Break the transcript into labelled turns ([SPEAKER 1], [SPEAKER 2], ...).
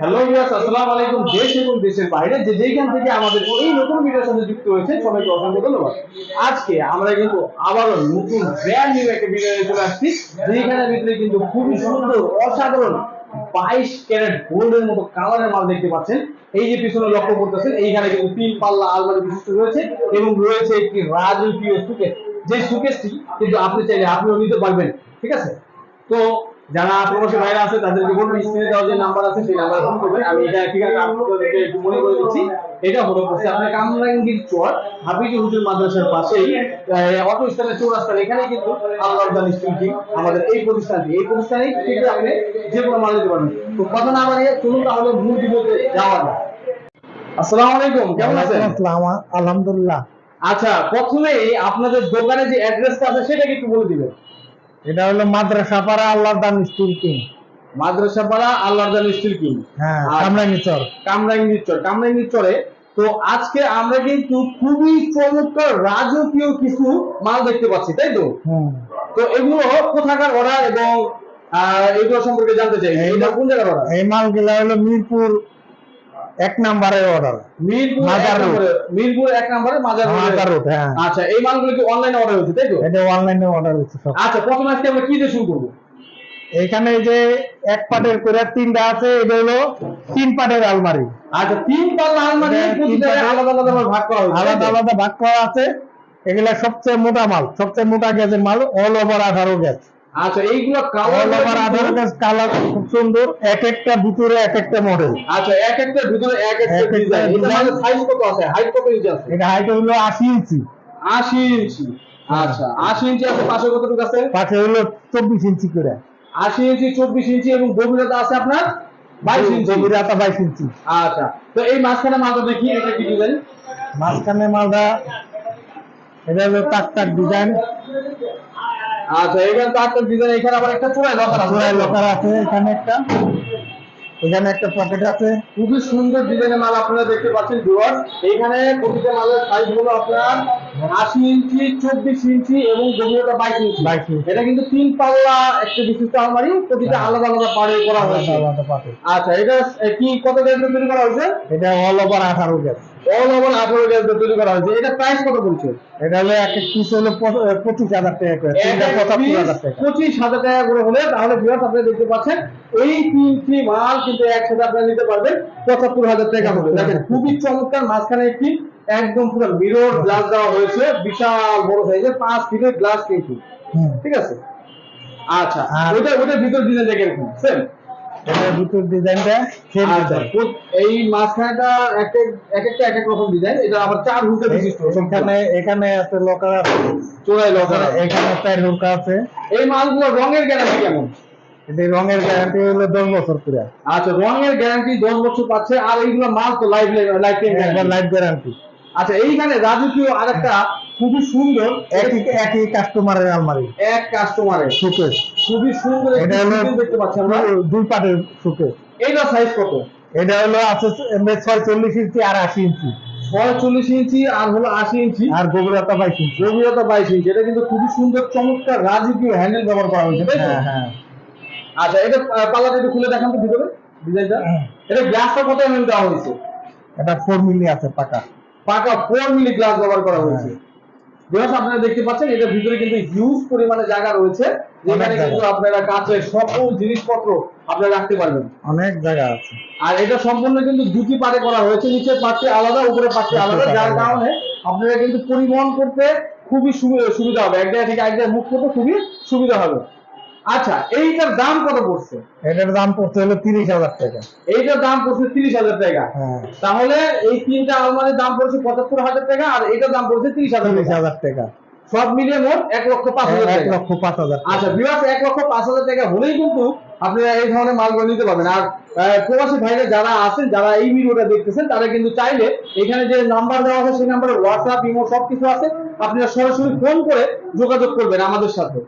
[SPEAKER 1] আসসালামু আলাইকুম। দেশ এবং দেশের বাইরে যে যেখান থেকে আমাদের এই নতুন ভিডিওর সাথে যুক্ত হয়েছে, সবাইকে অসংখ্য ধন্যবাদ। আজকে আমরা কিন্তু আবারও নতুন ব্র্যান্ড নিউ একটা ভিডিও নিয়ে চলে আসছি যেখানে ভিতরে কিন্তু খুবই সুন্দর, অসাধারণ বাইশ ক্যারেট গোল্ডের মতো কালারের মাল দেখতে পাচ্ছেন। এই যে পিছনে লক্ষ্য করতেছেন, এইখানে কিন্তু তিন পাল্লা আলমারি বিশিষ্ট রয়েছে এবং রয়েছে একটি রাজকীয় সুকেস যে সুকেসটি কিন্তু আপনি চাইলে আপনিও নিতে পারবেন, ঠিক আছে? তো যারা প্রবাসী ভাইরা আছে তাদেরকে বলব স্ক্রিনে দেওয়া যে নাম্বার আছে সেই নাম্বারে ফোন করবেন। আমি এটা ঠিকানা আপনাদেরকে একটু মনে করে দিচ্ছি। এটা হলো হচ্ছে আপনার কামরাঙ্গীর চর হাবিজি হুজুর মাদ্রাসার পাশেই। অটো স্ট্যান্ডের চৌরাস্তার এখানে কিন্তু আল্লাহ টিম আমাদের এই প্রতিষ্ঠানটি। এই প্রতিষ্ঠানে থেকে আপনি যে কোনো মাল নিতে পারবেন। তো কথা না বাড়িয়ে চলুন তাহলে মূল ভিডিওতে যাওয়া যাক। আসসালামু আলাইকুম কেমন আছেন?
[SPEAKER 2] আসসালাম আলহামদুলিল্লাহ।
[SPEAKER 1] আচ্ছা প্রথমে আপনাদের দোকানে যে অ্যাড্রেসটা আছে সেটাকে একটু বলে দিবেন।
[SPEAKER 2] এটা হলো মাদ্রাসা পাড়া আল্লাহর দান স্কুল কিং?
[SPEAKER 1] মাদ্রাসা পাড়া আল্লাহর দান স্টিল কিং?
[SPEAKER 2] হ্যাঁ কামরাঙ্গি চর।
[SPEAKER 1] কামরাঙ্গীর চর কামরাঙ্গীর চরে। তো আজকে আমরা কিন্তু খুবই চমৎকার রাজকীয় কিছু মাল দেখতে পাচ্ছি তাই তো?
[SPEAKER 2] হুম।
[SPEAKER 1] তো এগুলো কোথাকার অর্ডার এবং আহ, এগুলো সম্পর্কে জানতে চাই। এটা কোন জায়গার অর্ডার?
[SPEAKER 2] এই মালগুলা হলো মিরপুর এক নাম্বারের অর্ডার
[SPEAKER 1] মিরপুর
[SPEAKER 2] মাজার
[SPEAKER 1] এক
[SPEAKER 2] রোড।
[SPEAKER 1] মিরপুর এক নম্বরে মাজার
[SPEAKER 2] মাজার
[SPEAKER 1] রোড
[SPEAKER 2] হ্যাঁ।
[SPEAKER 1] আচ্ছা এই মালগুলো কি অনলাইনে অর্ডার হয়েছে তাই তো?
[SPEAKER 2] এটা অনলাইনে অর্ডার হচ্ছে সব।
[SPEAKER 1] আচ্ছা প্রথমে আজকে আমরা কি দিয়ে শুরু করব?
[SPEAKER 2] এখানে যে এক পাটের করে তিনটা আছে এটা হলো তিন পাটের আলমারি।
[SPEAKER 1] আচ্ছা তিন পাল্লা আলমারি আলাদা আলাদা ভাগ করা হয়েছে
[SPEAKER 2] আলাদা আলাদা ভাগ করা আছে। এগুলা সবচেয়ে মোটা মাল সবচেয়ে মোটা গ্যাসের মাল অল ওভার আঠারো গ্যাস।
[SPEAKER 1] আচ্ছা এইগুলো কালার
[SPEAKER 2] ওভার আঠারো গ্যাস কালার খুব সুন্দর এক একটা ভিতরে এক একটা মডেল
[SPEAKER 1] আচ্ছা এক একটা ভিতরে এক একটা ডিজাইন এটা মানে সাইজ কত আছে? হাইট কত ইঞ্চি আছে?
[SPEAKER 2] এটা হাইট হলো আশি ইঞ্চি
[SPEAKER 1] আশি ইঞ্চি আচ্ছা আশি ইঞ্চি আছে পাশে কতটুকু আছে?
[SPEAKER 2] পাশে হলো চব্বিশ ইঞ্চি করে।
[SPEAKER 1] আশি ইঞ্চি চব্বিশ ইঞ্চি এবং গভীরতা আছে আপনার বাইশ ইঞ্চি
[SPEAKER 2] গভীরতা বাইশ ইঞ্চি
[SPEAKER 1] আচ্ছা তো এই মাঝখানে মালটা দেখি এটা কি ডিজাইন
[SPEAKER 2] মাঝখানে মালটা এটা হলো টাক টাক ডিজাইন
[SPEAKER 1] আচ্ছা এখানে তো একটা ডিজাইন এখানে আবার একটা চূড়ায় লকার আছে।
[SPEAKER 2] চূড়ায় লোকার আছে এখানে একটা। এখানে একটা পকেট আছে।
[SPEAKER 1] খুবই সুন্দর ডিজাইনের মাল আপনারা দেখতে পাচ্ছেন ভিউয়ার এইখানে প্রতিটা মালের সাইজ হলো আপনার আশি ইঞ্চি চব্বিশ ইঞ্চি এবং গভীরতা বাইশ ইঞ্চি।
[SPEAKER 2] 22 ইঞ্চি।
[SPEAKER 1] এটা কিন্তু তিন পাল্লা একটা বিশিষ্ট আলমারি প্রতিটা
[SPEAKER 2] হ্যাঁ।
[SPEAKER 1] আলাদা আলাদা পাড়ে করা হয়েছে।
[SPEAKER 2] আলাদা
[SPEAKER 1] আচ্ছা এটা কি কত গ্যাস তৈরি করা হয়েছে?
[SPEAKER 2] এটা অল ওভার আঠারো গ্যাস
[SPEAKER 1] অল ওভার আঠারো গ্যাস দিয়ে তৈরি করা হয়েছে। এটা প্রাইস কত পড়ছে
[SPEAKER 2] এটা হলো এক এক পিস হলো পঁচিশ হাজার টাকা করে। তিনটা পঁচাত্তর হাজার টাকা।
[SPEAKER 1] পঁচিশ হাজার টাকা করে হলে তাহলে দেখতে পাচ্ছেন এই তিনটি মাল কিন্তু একসাথে নিতে পারবেন। পঁচাত্তর হাজার টাকা হবে দেখেন খুবই চমৎকার মাঝখানে একটি একদম পুরো মিরর গ্লাস দেওয়া হয়েছে। বিশাল বড় সাইজের পাঁচ ফিটের গ্লাস কিন্তু।
[SPEAKER 2] হুম।
[SPEAKER 1] ঠিক আছে? আচ্ছা ওইটা ওইটার ভিতর ডিজাইন দেখে রাখুন সেম
[SPEAKER 2] এটার ভিতর ডিজাইনটা সেম
[SPEAKER 1] আচ্ছা এই মাঝখানেটা এক এক এক একটা এক এক রকম ডিজাইন এটা আবার চার হুকে বিশিষ্ট
[SPEAKER 2] এখানে এখানে আছে লকার আছে।
[SPEAKER 1] চোরাই লকার
[SPEAKER 2] এখানে চার হুকা আছে।
[SPEAKER 1] এই মালগুলো রঙের গ্যারান্টি কেমন?
[SPEAKER 2] এটি রঙের গ্যারান্টি হলো দশ বছর করে
[SPEAKER 1] আচ্ছা রঙের গ্যারান্টি দশ বছর পাচ্ছে আর এইগুলো মাল তো life life time
[SPEAKER 2] life guarantee
[SPEAKER 1] আচ্ছা এইখানে রাজকীয় আরেকটা খুবই সুন্দর।
[SPEAKER 2] একই একই কাস্টমারের আলমারি।
[SPEAKER 1] এক কাস্টমারের
[SPEAKER 2] সুকেশ।
[SPEAKER 1] খুবই সুন্দর
[SPEAKER 2] এটা হলো
[SPEAKER 1] দেখতে পাচ্ছি আমরা।
[SPEAKER 2] দুই পাটের সুকেশ।
[SPEAKER 1] এইটা সাইজ কত?
[SPEAKER 2] এটা হলো আছে ছয় চল্লিশ ইঞ্চি আর আশি ইঞ্চি।
[SPEAKER 1] ছয়চল্লিশ ইঞ্চি আর হলো আশি ইঞ্চি।
[SPEAKER 2] আর গভীরতা বাইশ ইঞ্চি।
[SPEAKER 1] গভীরতা বাইশ ইঞ্চি। এটা কিন্তু খুবই সুন্দর চমৎকার রাজকীয় হ্যান্ডেল ব্যবহার করা হয়েছে তাই
[SPEAKER 2] হ্যাঁ হ্যাঁ।
[SPEAKER 1] আচ্ছা এটা আহ, পাল্লাটা একটু খুলে দেখান তো ভিতরে ডিজাইনটা।
[SPEAKER 2] হুম।
[SPEAKER 1] এটা গ্লাসটা কত এমএম দেওয়া হয়েছে?
[SPEAKER 2] এটা ফোর মিলি আছে পাকা।
[SPEAKER 1] পাকা ফোর মিলি গ্লাস ব্যবহার করা হয়েছে। যেহেতু আপনারা দেখতে পাচ্ছেন এটার ভিতরে কিন্তু হিউজ পরিমাণে জায়গা রয়েছে যেখানে কিন্তু আপনারা সকল জিনিসপত্র আপনারা রাখতে পারবেন।
[SPEAKER 2] অনেক জায়গা আছে।
[SPEAKER 1] আর এটা সম্পূর্ণ কিন্তু দুটি পারে করা হয়েছে নিচের পাশে আলাদা উপরে
[SPEAKER 2] পাশে
[SPEAKER 1] আলাদা যার কারণে আপনারা কিন্তু পরিবহন করতে খুবই সুবি- সুবিধা হবে। এক জায়গা থেকে এক জায়গায় মুখ করতে খুবই সুবিধা হবে। আচ্ছা এইটার দাম কত পড়ছে?
[SPEAKER 2] এটার দাম পড়ছে হলো তিরিশ হাজার টাকা।
[SPEAKER 1] এইটার দাম পড়ছে তিরিশ হাজার টাকা।
[SPEAKER 2] হ্যাঁ।
[SPEAKER 1] তাহলে এই তিনটা আলমারির দাম পড়ছে পঁচাত্তর হাজার টাকা আর এটার দাম পড়ছে তিরিশ হাজার
[SPEAKER 2] তিরিশ
[SPEAKER 1] টাকা
[SPEAKER 2] হাজার টাকা।
[SPEAKER 1] সব মিলিয়ে মোট এক লক্ষ পাঁচ হাজার
[SPEAKER 2] এক লক্ষ পাঁচ হাজার
[SPEAKER 1] আচ্ছা বিরাট এক লক্ষ পাঁচ হাজার টাকা হলেই কিন্তু আপনারা এই ধরনের মালগুলো নিতে পারবেন। আর প্রবাসী ভাইরা যারা আছেন যারা এই ভিডিওটা দেখতেছেন তারা কিন্তু চাইলে এখানে যে নাম্বার দেওয়া আছে সেই নাম্বারে হোয়াটসঅ্যাপ ইমো সবকিছু আছে। আপনারা সরাসরি ফোন করে যোগাযোগ করবেন আমাদের সাথে।